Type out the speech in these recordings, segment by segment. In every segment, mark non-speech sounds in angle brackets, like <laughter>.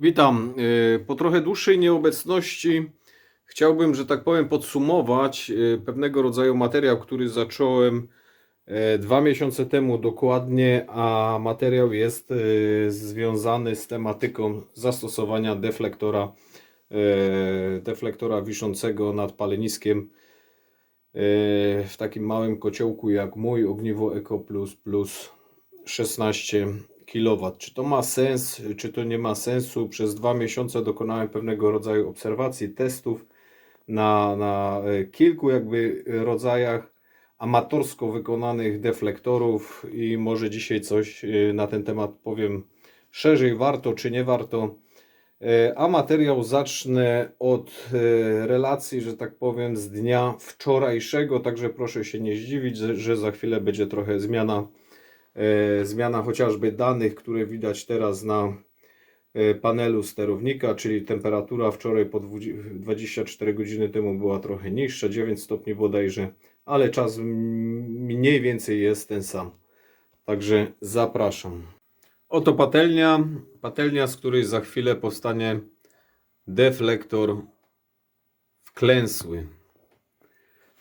Witam. Y, Po trochę dłuższej nieobecności chciałbym, że tak powiem, podsumować y, pewnego rodzaju materiał, który zacząłem e, dwa miesiące temu dokładnie, a materiał jest y, związany z tematyką zastosowania deflektora, e, deflektora wiszącego nad paleniskiem e, w takim małym kociołku jak mój Ogniwo Eco Plus Plus 16 kW. Czy to ma sens, czy to nie ma sensu? Przez dwa miesiące dokonałem pewnego rodzaju obserwacji, testów na, na e, kilku jakby rodzajach amatorsko wykonanych deflektorów i może dzisiaj coś e, na ten temat powiem szerzej, warto czy nie warto. E, A materiał zacznę od relacji, że tak powiem, z dnia wczorajszego, także proszę się nie zdziwić, że- za chwilę będzie trochę zmiana zmiana chociażby danych, które widać teraz na e, panelu sterownika, czyli temperatura wczoraj po 20 24 godziny temu była trochę niższa, 9 stopni bodajże, ale czas mniej więcej jest ten sam. Także zapraszam. Oto patelnia, patelnia, z której za chwilę powstanie deflektor wklęsły.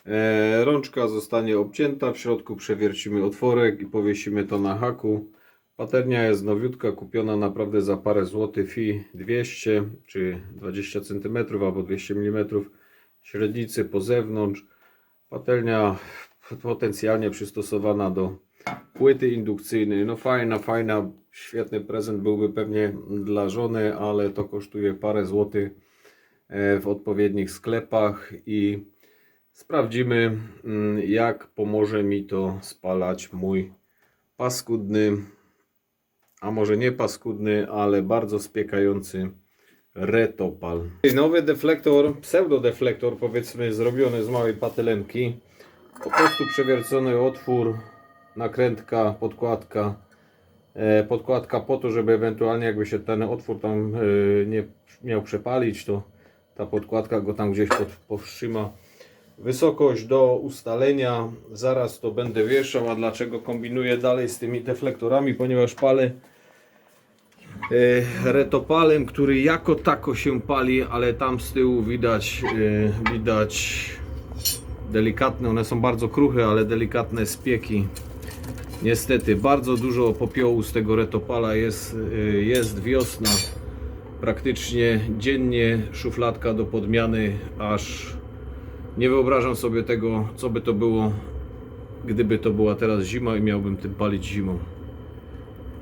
E, Rączka zostanie obcięta, w środku przewiercimy otworek i powiesimy to na haku. Patelnia jest nowiutka, kupiona naprawdę za parę złotych FI 200 czy 20 cm albo 200 mm średnicy po zewnątrz. Patelnia potencjalnie przystosowana do płyty indukcyjnej. No fajna, fajna, świetny prezent byłby pewnie dla żony, ale to kosztuje parę złotych e, w odpowiednich sklepach i Sprawdzimy, mm, jak pomoże mi to spalać mój paskudny, a może nie paskudny, ale bardzo spiekający retopal. Nowy deflektor, pseudodeflektor, powiedzmy, zrobiony z małej patelenki. Po prostu przewiercony otwór, nakrętka, podkładka. E, Podkładka po to, żeby ewentualnie jakby się ten otwór tam e, nie miał przepalić, to ta podkładka go tam gdzieś pod, powstrzyma. Wysokość do ustalenia, zaraz to będę wieszał, a dlaczego kombinuję dalej z tymi deflektorami, ponieważ palę e, retopalem, który jako tako się pali, ale tam z tyłu widać, e, widać delikatne, one są bardzo kruche, ale delikatne spieki. Niestety, bardzo dużo popiołu z tego retopala jest, e, jest wiosna. Praktycznie dziennie szufladka do podmiany, aż nie wyobrażam sobie tego, co by to było, gdyby to była teraz zima i miałbym tym palić zimą.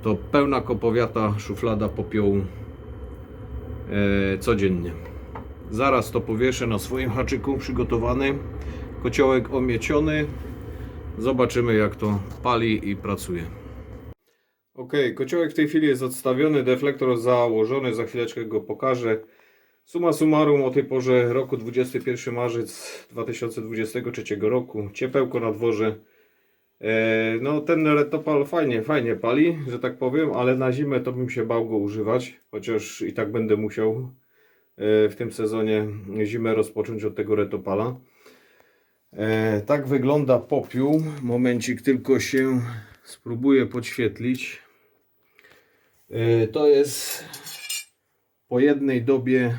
To pełna kopowiata, szuflada popiołu e, codziennie. Zaraz to powieszę na swoim haczyku przygotowany. Kociołek omieciony. Zobaczymy jak to pali i pracuje. Ok, kociołek w tej chwili jest odstawiony, deflektor założony, za chwileczkę go pokażę. Suma summarum o tej porze roku 21 marzec 2023 roku, ciepełko na dworze. E, no ten retopal fajnie, fajnie pali, że tak powiem, ale na zimę to bym się bał go używać, chociaż i tak będę musiał e, w tym sezonie zimę rozpocząć od tego retopala. E, tak wygląda popiół. Momencik tylko się spróbuję podświetlić. To jest po jednej dobie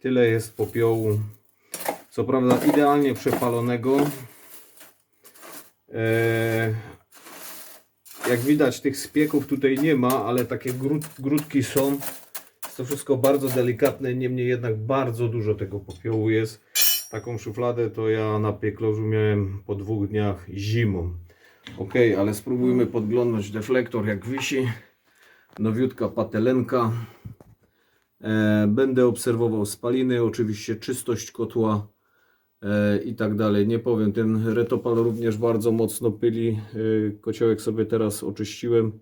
tyle jest popiołu. Co prawda idealnie przepalonego. E, jak widać tych spieków tutaj nie ma, ale takie grud, grudki są. Jest to wszystko bardzo delikatne, niemniej jednak bardzo dużo tego popiołu jest. Taką szufladę to ja na pieklarzu miałem po dwóch dniach zimą. Ok, ale spróbujmy podglądać deflektor jak wisi. Nowiutka patelenka. E, Będę obserwował spaliny, oczywiście czystość kotła e, i tak dalej. Nie powiem, ten retopal również bardzo mocno pyli. E, Kociołek sobie teraz oczyściłem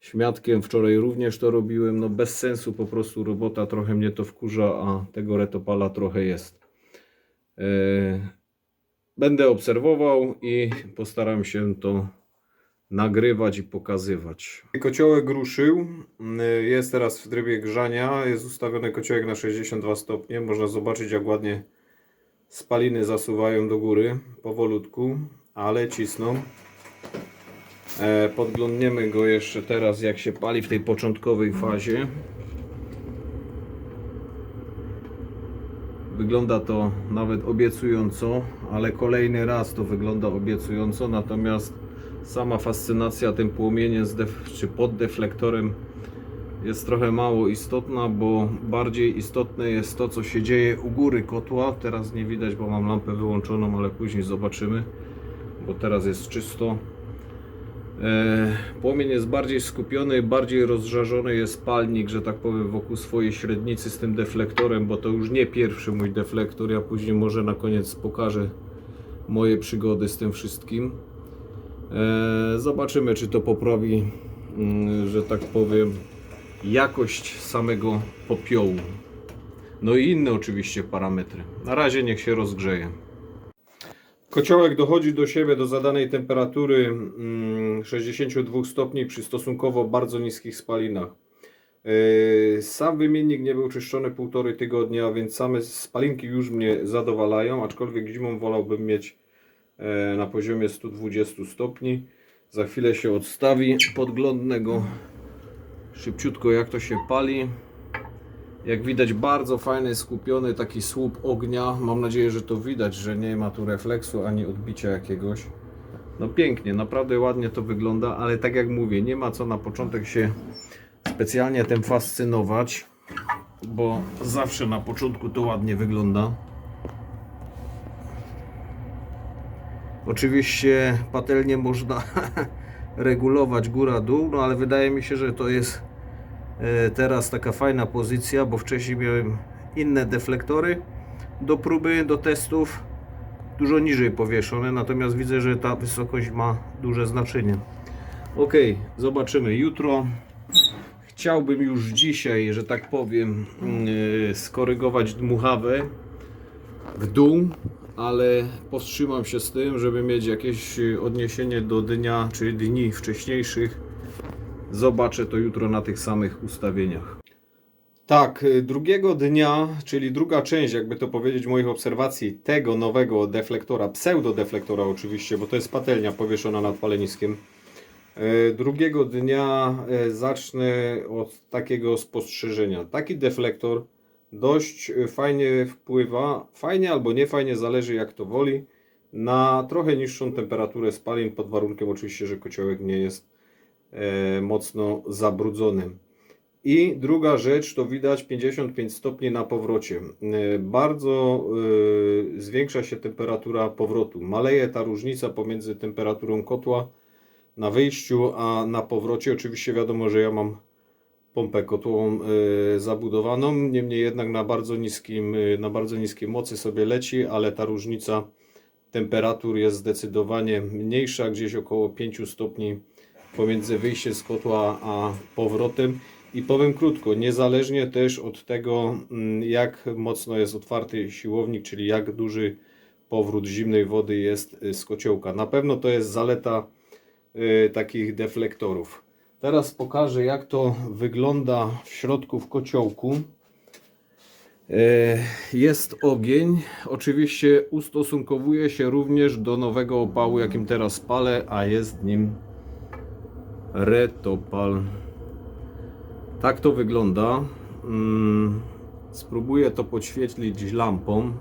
śmiatkiem. Wczoraj również to robiłem. No bez sensu po prostu robota, trochę mnie to wkurza, a tego retopala trochę jest. Będę obserwował i postaram się to nagrywać i pokazywać. Kociołek ruszył, jest teraz w trybie grzania, jest ustawiony kociołek na 62 stopnie, można zobaczyć jak ładnie spaliny zasuwają do góry, powolutku, ale cisną. E, Podglądniemy go jeszcze teraz jak się pali w tej początkowej fazie. Wygląda to nawet obiecująco, ale kolejny raz to wygląda obiecująco, natomiast sama fascynacja tym płomieniem czy pod deflektorem jest trochę mało istotna, bo bardziej istotne jest to, co się dzieje u góry kotła. Teraz nie widać, bo mam lampę wyłączoną, ale później zobaczymy, bo teraz jest czysto. E, Płomień jest bardziej skupiony, bardziej rozżarzony jest palnik, że tak powiem, wokół swojej średnicy z tym deflektorem, bo to już nie pierwszy mój deflektor. Ja później może na koniec pokażę moje przygody z tym wszystkim. E, Zobaczymy, czy to poprawi, mm, że tak powiem, jakość samego popiołu. No i inne oczywiście parametry. Na razie niech się rozgrzeje. Kociołek dochodzi do siebie do zadanej temperatury mm, 62 stopni przy stosunkowo bardzo niskich spalinach. Yy, Sam wymiennik nie był czyszczony półtorej tygodnia, więc same spalinki już mnie zadowalają, aczkolwiek zimą wolałbym mieć e, na poziomie 120 stopni. Za chwilę się odstawi, podglądnę go szybciutko jak to się pali. Jak widać bardzo fajny, skupiony taki słup ognia. Mam nadzieję, że to widać, że nie ma tu refleksu ani odbicia jakiegoś. No pięknie, naprawdę ładnie to wygląda, ale tak jak mówię, nie ma co na początek się specjalnie tym fascynować, bo zawsze na początku to ładnie wygląda. Oczywiście patelnię można <laughs> regulować góra-dół, no ale wydaje mi się, że to jest e, teraz taka fajna pozycja, bo wcześniej miałem inne deflektory do próby, do testów, dużo niżej powieszone, natomiast widzę, że ta wysokość ma duże znaczenie. Ok, zobaczymy jutro. Chciałbym już dzisiaj, że tak powiem, yy, skorygować dmuchawę w dół, ale powstrzymam się z tym, żeby mieć jakieś yy, odniesienie do dnia czy dni wcześniejszych. Zobaczę to jutro na tych samych ustawieniach. Tak, y, drugiego dnia, czyli druga część, jakby to powiedzieć, moich obserwacji tego nowego deflektora, pseudodeflektora oczywiście, bo to jest patelnia powieszona nad paleniskiem. E, Drugiego dnia zacznę od takiego spostrzeżenia. Taki deflektor dość e, fajnie wpływa, fajnie albo nie fajnie, zależy jak to woli, na trochę niższą temperaturę spalin, pod warunkiem oczywiście, że kociołek nie jest e, mocno zabrudzony. I druga rzecz to widać 55 stopni na powrocie. E, Bardzo e, zwiększa się temperatura powrotu. Maleje ta różnica pomiędzy temperaturą kotła na wyjściu, a na powrocie oczywiście wiadomo, że ja mam pompę kotłową e, zabudowaną, niemniej jednak na bardzo niskim, e, na bardzo niskiej mocy sobie leci, ale ta różnica temperatur jest zdecydowanie mniejsza, gdzieś około 5 stopni pomiędzy wyjściem z kotła a powrotem. I powiem krótko, niezależnie też od tego, mm, jak mocno jest otwarty siłownik, czyli jak duży powrót zimnej wody jest z kociołka. Na pewno to jest zaleta y, takich deflektorów. Teraz pokażę, jak to wygląda w środku w kociołku. E, Jest ogień. Oczywiście ustosunkowuje się również do nowego opału, jakim teraz palę, a jest nim retopal. Tak to wygląda. Mm, Spróbuję to podświetlić lampą.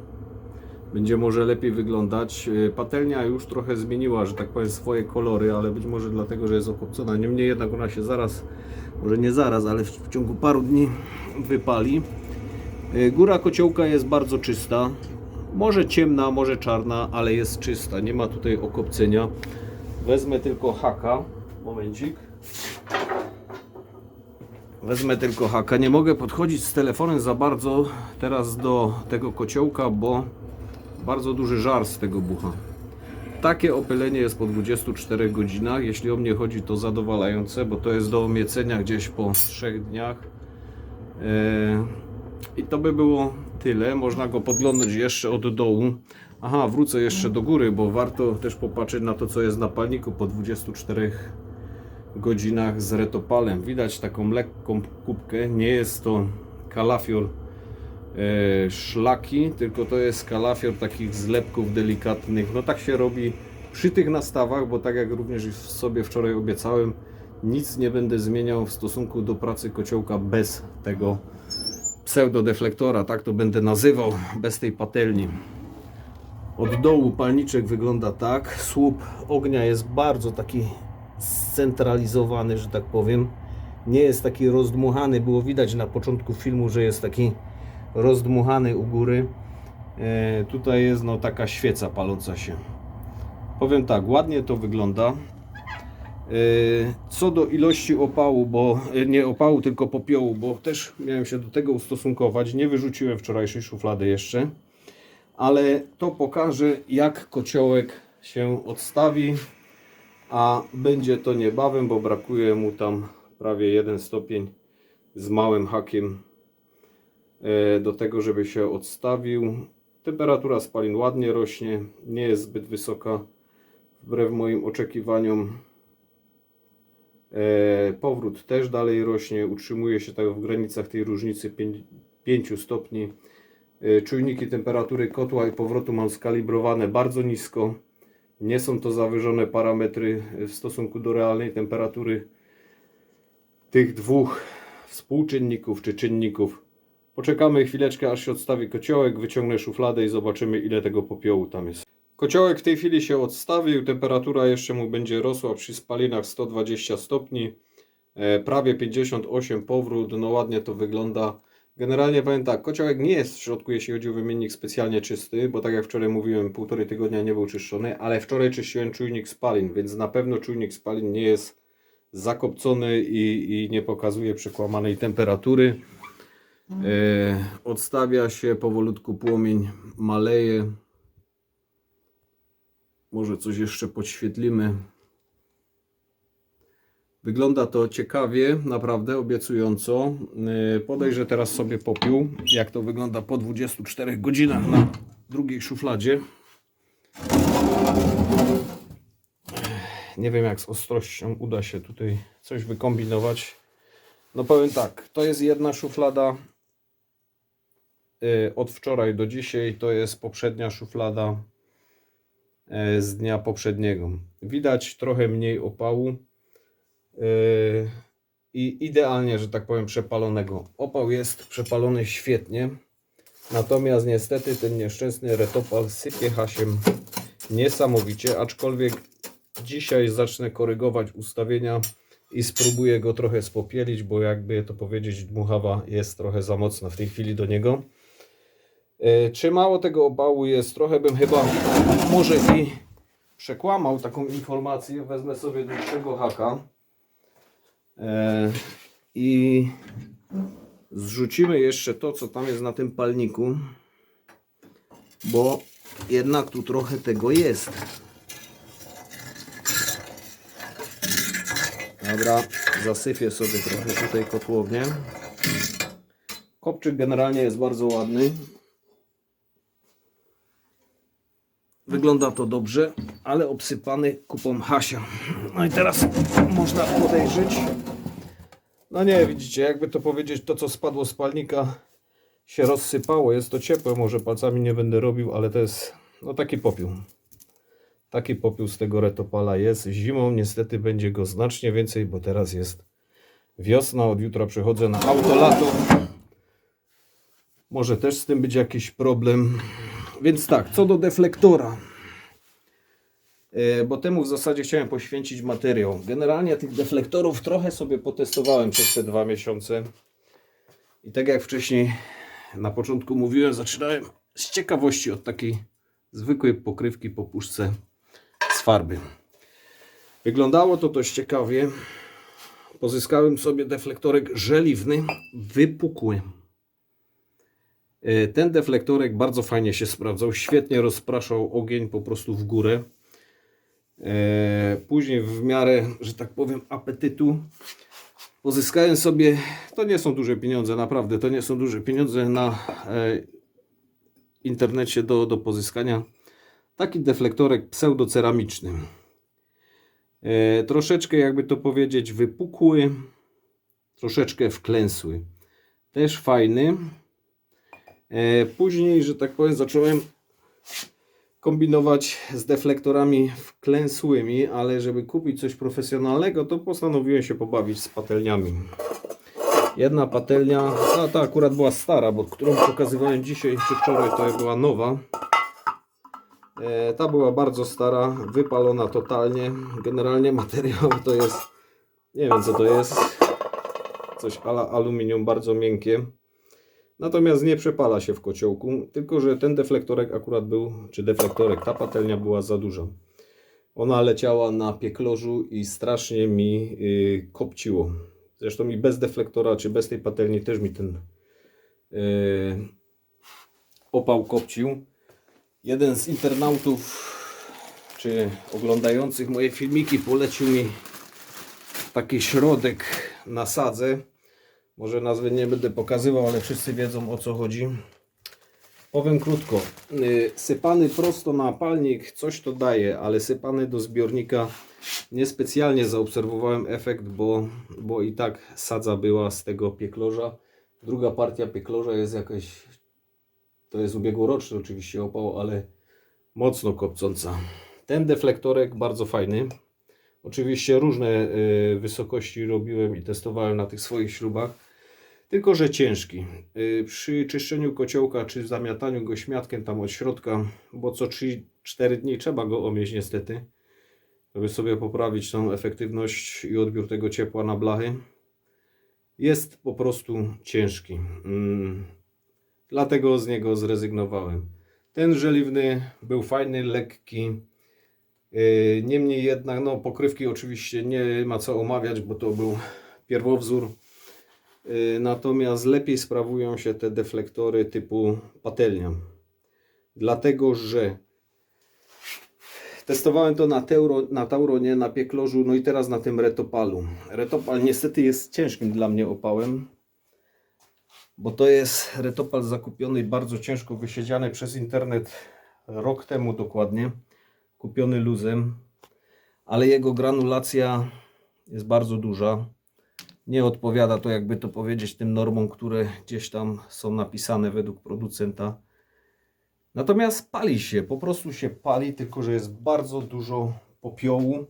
Będzie może lepiej wyglądać. E, Patelnia już trochę zmieniła, że tak powiem, swoje kolory, ale być może dlatego, że jest okopcona. Niemniej jednak ona się zaraz, może nie zaraz, ale w, ciągu paru dni wypali. E, Góra kociołka jest bardzo czysta. Może ciemna, może czarna, ale jest czysta. Nie ma tutaj okopcenia. Wezmę tylko haka. Momencik. Wezmę tylko haka. Nie mogę podchodzić z telefonem za bardzo teraz do tego kociołka, bo bardzo duży żar z tego bucha. Takie opylenie jest po 24 godzinach. Jeśli o mnie chodzi, to zadowalające, bo to jest do omiecenia gdzieś po 3 dniach. Eee, I to by było tyle. Można go podglądać jeszcze od dołu. Aha, wrócę jeszcze do góry, bo warto też popatrzeć na to, co jest na palniku po 24 godzinach z retopalem. Widać taką lekką kubkę. Nie jest to kalafior e, szlaki, tylko to jest kalafior takich zlepków delikatnych. No tak się robi przy tych nastawach, bo tak jak również sobie wczoraj obiecałem, nic nie będę zmieniał w stosunku do pracy kociołka bez tego pseudodeflektora, tak to będę nazywał, bez tej patelni. Od dołu palniczek wygląda tak. Słup ognia jest bardzo taki scentralizowany, że tak powiem. Nie jest taki rozdmuchany. Było widać na początku filmu, że jest taki rozdmuchany u góry. E, tutaj jest no taka świeca paląca się. Powiem tak, ładnie to wygląda. E, Co do ilości opału, bo e, nie opału, tylko popiołu, bo też miałem się do tego ustosunkować. Nie wyrzuciłem wczorajszej szuflady jeszcze, ale to pokaże, jak kociołek się odstawi, a będzie to niebawem, bo brakuje mu tam prawie 1 stopień z małym hakiem do tego, żeby się odstawił. Temperatura spalin ładnie rośnie, nie jest zbyt wysoka wbrew moim oczekiwaniom. E, Powrót też dalej rośnie, utrzymuje się tak w granicach tej różnicy 5 stopni. E, Czujniki temperatury kotła i powrotu mam skalibrowane bardzo nisko. Nie są to zawyżone parametry w stosunku do realnej temperatury tych dwóch współczynników czy czynników. Poczekamy chwileczkę, aż się odstawi kociołek, wyciągnę szufladę i zobaczymy, ile tego popiołu tam jest. Kociołek w tej chwili się odstawił, temperatura jeszcze mu będzie rosła przy spalinach 120 stopni, e, prawie 58 powrót, no ładnie to wygląda. Generalnie powiem tak, kociołek nie jest w środku, jeśli chodzi o wymiennik specjalnie czysty, bo tak jak wczoraj mówiłem, półtorej tygodnia nie był czyszczony, ale wczoraj czyściłem czujnik spalin, więc na pewno czujnik spalin nie jest zakopcony i, i nie pokazuje przekłamanej temperatury. E, odstawia się powolutku płomień, maleje. Może coś jeszcze podświetlimy. Wygląda to ciekawie, naprawdę obiecująco. E, Podejrzę teraz sobie popiół, jak to wygląda po 24 godzinach na drugiej szufladzie. Nie wiem, jak z ostrością uda się tutaj coś wykombinować. No powiem tak, to jest jedna szuflada od wczoraj do dzisiaj, to jest poprzednia szuflada y, z dnia poprzedniego. Widać trochę mniej opału y, i idealnie, że tak powiem, przepalonego. Opał jest przepalony świetnie, natomiast niestety ten nieszczęsny retopal sypie hasiem niesamowicie, aczkolwiek dzisiaj zacznę korygować ustawienia i spróbuję go trochę spopielić, bo jakby to powiedzieć, dmuchawa jest trochę za mocna w tej chwili do niego. E, Czy mało tego opału jest? Trochę bym chyba może i przekłamał taką informację. Wezmę sobie dłuższego haka E, i zrzucimy jeszcze to, co tam jest na tym palniku, bo jednak tu trochę tego jest. Dobra, zasypię sobie trochę tutaj kotłownię. Kopczyk generalnie jest bardzo ładny. Wygląda to dobrze, ale obsypany kupą Hasia. No i teraz można podejrzeć. No nie, widzicie, jakby to powiedzieć, to co spadło z palnika się rozsypało. Jest to ciepłe, może palcami nie będę robił, ale to jest no taki popiół. Taki popiół z tego retopala jest. Zimą niestety będzie go znacznie więcej, bo teraz jest wiosna. Od jutra przechodzę na autolato. Może też z tym być jakiś problem. Więc tak, co do deflektora. E, Bo temu w zasadzie chciałem poświęcić materiał. Generalnie tych deflektorów trochę sobie potestowałem przez te dwa miesiące. I tak jak wcześniej na początku mówiłem, zaczynałem z ciekawości od takiej zwykłej pokrywki po puszce z farby. Wyglądało to dość ciekawie. Pozyskałem sobie deflektorek żeliwny, wypukły. E, Ten deflektorek bardzo fajnie się sprawdzał, świetnie rozpraszał ogień po prostu w górę. E, Później w miarę, że tak powiem, apetytu pozyskałem sobie, to nie są duże pieniądze, naprawdę, to nie są duże pieniądze na e, internecie do, do pozyskania. Taki deflektorek pseudoceramiczny. E, troszeczkę, jakby to powiedzieć, wypukły, troszeczkę wklęsły. Też fajny. E, Później, że tak powiem, zacząłem kombinować z deflektorami wklęsłymi, ale żeby kupić coś profesjonalnego, to postanowiłem się pobawić z patelniami. Jedna patelnia, a ta akurat była stara, bo którą pokazywałem dzisiaj czy wczoraj to była nowa. E, ta była bardzo stara, wypalona totalnie. Generalnie materiał to jest, nie wiem co to jest, coś ala aluminium bardzo miękkie. Natomiast nie przepala się w kociołku, tylko że ten deflektorek akurat był, czy deflektorek, ta patelnia była za duża. Ona leciała na pieklożu i strasznie mi y, kopciło. Zresztą i bez deflektora, czy bez tej patelni też mi ten y, opał kopcił. Jeden z internautów, czy oglądających moje filmiki, polecił mi taki środek na sadze. Może nazwy nie będę pokazywał, ale wszyscy wiedzą o co chodzi. Powiem krótko. y, Sypany prosto na palnik coś to daje, ale sypany do zbiornika niespecjalnie zaobserwowałem efekt, bo, bo i tak sadza była z tego piekloża. Druga partia piekloża jest jakaś, to jest ubiegłoroczny oczywiście opał, ale mocno kopcąca. Ten deflektorek bardzo fajny. Oczywiście różne y, wysokości robiłem i testowałem na tych swoich śrubach. Tylko, że ciężki. Y, Przy czyszczeniu kociołka czy zamiataniu go śmiatkiem tam od środka, bo co 3-4 dni trzeba go omieść niestety, żeby sobie poprawić tą efektywność i odbiór tego ciepła na blachy, jest po prostu ciężki. Mm. Dlatego z niego zrezygnowałem. Ten żeliwny był fajny, lekki. Yy, Niemniej jednak, no pokrywki oczywiście nie ma co omawiać, bo to był pierwowzór. Yy, Natomiast lepiej sprawują się te deflektory typu patelnia. Dlatego, że testowałem to na, teuro, na Tauronie, na pieklożu, no i teraz na tym retopalu. Retopal niestety jest ciężkim dla mnie opałem, bo to jest retopal zakupiony bardzo ciężko wysiedziany przez internet rok temu dokładnie, kupiony luzem, ale jego granulacja jest bardzo duża nie odpowiada to, jakby to powiedzieć, tym normom, które gdzieś tam są napisane według producenta. Natomiast pali się, po prostu się pali, tylko że jest bardzo dużo popiołu.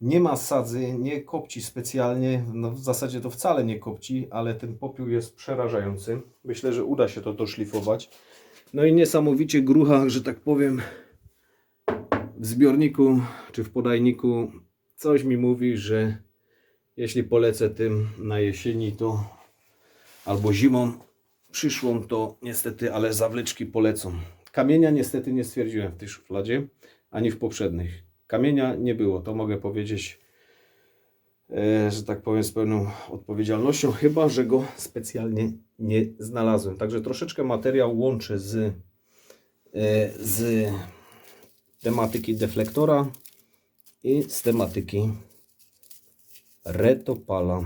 Nie ma sadzy, nie kopci specjalnie, no w zasadzie to wcale nie kopci, ale ten popiół jest przerażający. Myślę, że uda się to doszlifować. No i niesamowicie grucha, że tak powiem, w zbiorniku czy w podajniku coś mi mówi, że jeśli polecę tym na jesieni, to albo zimą przyszłą, to niestety, ale zawleczki polecą. Kamienia niestety nie stwierdziłem w tej szufladzie, ani w poprzednich. Kamienia nie było, to mogę powiedzieć, e, że tak powiem, z pełną odpowiedzialnością, chyba że go specjalnie nie znalazłem. Także troszeczkę materiał łączę z, e, z tematyki deflektora i z tematyki Retopala.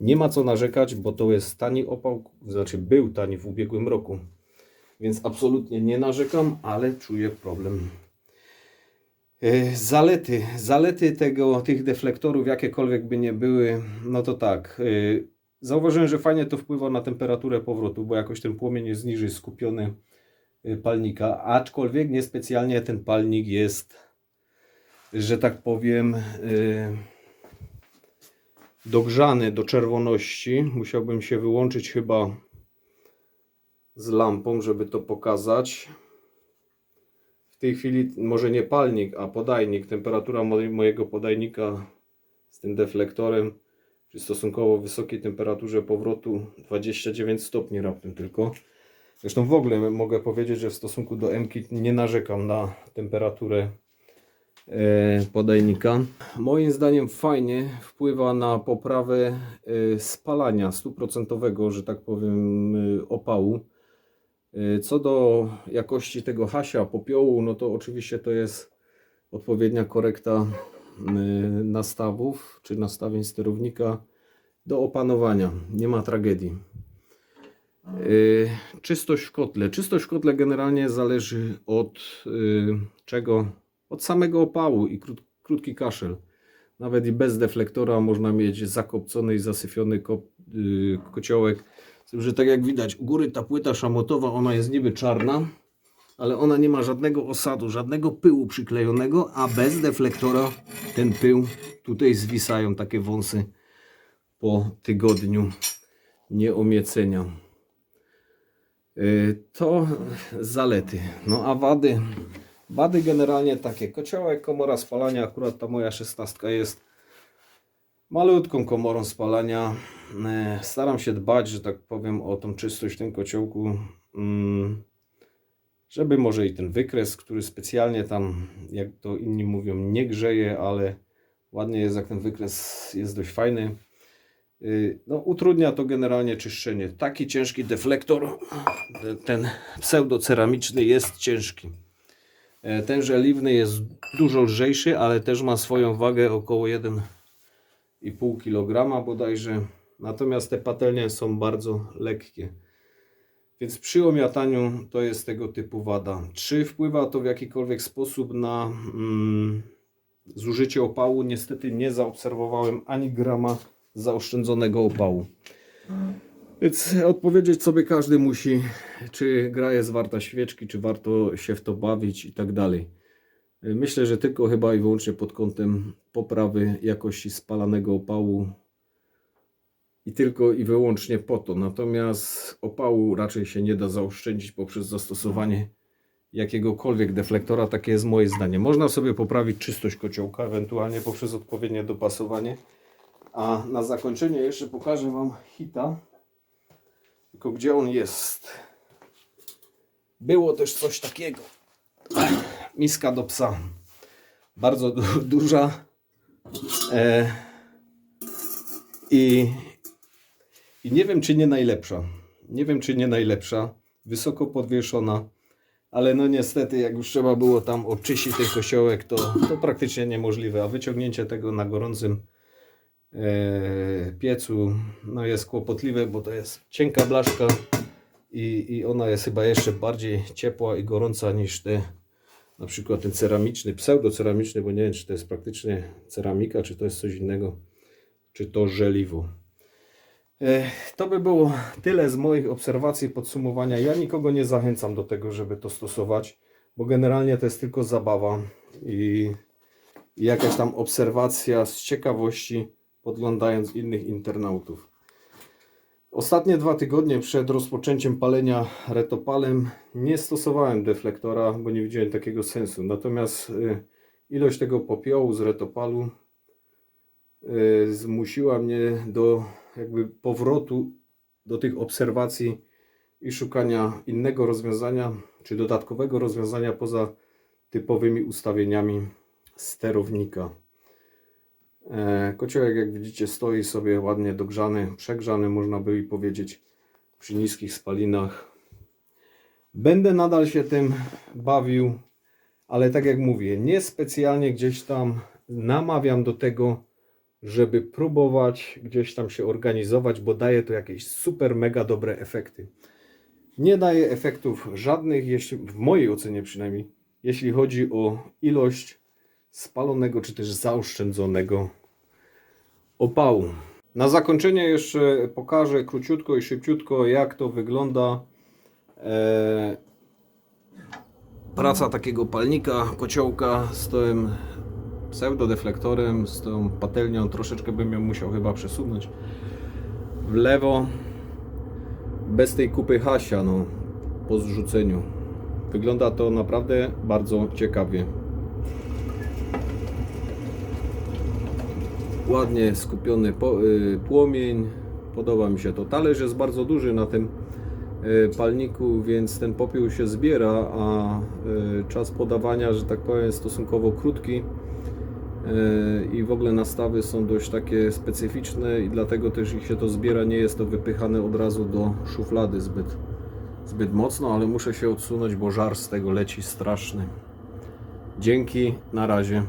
Nie ma co narzekać, bo to jest tani opał, znaczy był tani w ubiegłym roku. Więc absolutnie nie narzekam, ale czuję problem. E, Zalety, zalety tego, tych deflektorów, jakiekolwiek by nie były, no to tak. e, Zauważyłem, że fajnie to wpływa na temperaturę powrotu, bo jakoś ten płomień jest niżej skupiony e, palnika, aczkolwiek niespecjalnie ten palnik jest, że tak powiem, dogrzany do czerwoności. Musiałbym się wyłączyć chyba z lampą, żeby to pokazać. W tej chwili może nie palnik, a podajnik. Temperatura moj- mojego podajnika z tym deflektorem przy stosunkowo wysokiej temperaturze powrotu 29 stopni raptem tylko. Zresztą w ogóle mogę powiedzieć, że w stosunku do Mki nie narzekam na temperaturę podajnika. Moim zdaniem fajnie wpływa na poprawę e, spalania stuprocentowego, że tak powiem, e, opału. E, Co do jakości tego hasia, popiołu, no to oczywiście to jest odpowiednia korekta e, nastawów czy nastawień sterownika do opanowania. Nie ma tragedii. Czystość w kotle. Czystość w kotle generalnie zależy od czego? Od samego opału i krót, krótki kaszel. Nawet i bez deflektora można mieć zakopcony i zasyfiony kop, y, kociołek. Z tym, że tak jak widać, u góry ta płyta szamotowa, ona jest niby czarna, ale ona nie ma żadnego osadu, żadnego pyłu przyklejonego, a bez deflektora ten pył, tutaj zwisają takie wąsy po tygodniu nieomiecenia. Y, To zalety. No a wady. Wady generalnie takie. Kociołek, komora spalania. Akurat ta moja szesnastka jest malutką komorą spalania. E, Staram się dbać, że tak powiem, o tą czystość w tym kociołku. mm, Żeby może i ten wykres, który specjalnie tam, jak to inni mówią, nie grzeje, ale ładnie jest, jak ten wykres jest dość fajny. Y, No, utrudnia to generalnie czyszczenie. Taki ciężki deflektor, te- ten pseudoceramiczny jest ciężki. E, Ten żeliwny jest dużo lżejszy, ale też ma swoją wagę około 1,5 kg bodajże. Natomiast te patelnie są bardzo lekkie. Więc przy omiataniu to jest tego typu wada. Czy wpływa to w jakikolwiek sposób na mm, zużycie opału? Niestety nie zaobserwowałem ani grama zaoszczędzonego opału. Więc odpowiedzieć sobie każdy musi, czy gra jest warta świeczki, czy warto się w to bawić i tak dalej. Myślę, że tylko chyba i wyłącznie pod kątem poprawy jakości spalanego opału i tylko i wyłącznie po to. Natomiast opału raczej się nie da zaoszczędzić poprzez zastosowanie jakiegokolwiek deflektora. Takie jest moje zdanie. Można sobie poprawić czystość kociołka, ewentualnie poprzez odpowiednie dopasowanie. A na zakończenie jeszcze pokażę Wam hita. Tylko gdzie on jest? Było też coś takiego. Miska do psa. Bardzo du- duża. E, i, I nie wiem, czy nie najlepsza. Nie wiem, czy nie najlepsza. Wysoko podwieszona. Ale no niestety, jak już trzeba było tam oczyścić ten kosiołek, to, to praktycznie niemożliwe. A wyciągnięcie tego na gorącym piecu no jest kłopotliwe, bo to jest cienka blaszka i, i ona jest chyba jeszcze bardziej ciepła i gorąca niż te na przykład ten ceramiczny, pseudoceramiczny, bo nie wiem czy to jest praktycznie ceramika, czy to jest coś innego, czy to żeliwo. E, To by było tyle z moich obserwacji, podsumowania. Ja nikogo nie zachęcam do tego, żeby to stosować, bo generalnie to jest tylko zabawa i jakaś tam obserwacja z ciekawości, podglądając innych internautów. Ostatnie dwa tygodnie przed rozpoczęciem palenia retopalem nie stosowałem deflektora, bo nie widziałem takiego sensu. Natomiast y, ilość tego popiołu z retopalu y, zmusiła mnie do jakby powrotu do tych obserwacji i szukania innego rozwiązania, czy dodatkowego rozwiązania poza typowymi ustawieniami sterownika. E, Kociołek, jak widzicie, stoi sobie ładnie dogrzany, przegrzany, można by i powiedzieć, przy niskich spalinach. Będę nadal się tym bawił, ale tak jak mówię, nie specjalnie gdzieś tam namawiam do tego, żeby próbować gdzieś tam się organizować, bo daje to jakieś super, mega dobre efekty. Nie daje efektów żadnych, jeśli, w mojej ocenie przynajmniej, jeśli chodzi o ilość spalonego czy też zaoszczędzonego opału. Na zakończenie jeszcze pokażę króciutko i szybciutko jak to wygląda e, praca takiego palnika, kociołka z tym pseudodeflektorem, z tą patelnią. Troszeczkę bym ją musiał chyba przesunąć w lewo bez tej kupy hasia no, po zrzuceniu. Wygląda to naprawdę bardzo ciekawie. Ładnie skupiony y, płomień. Podoba mi się to. Talerz jest bardzo duży na tym y, palniku, więc ten popiół się zbiera, a y, czas podawania, że tak powiem, jest stosunkowo krótki. I w ogóle nastawy są dość takie specyficzne i dlatego też ich się to zbiera. Nie jest to wypychane od razu do szuflady zbyt, zbyt mocno, ale muszę się odsunąć, bo żar z tego leci straszny. Dzięki, na razie.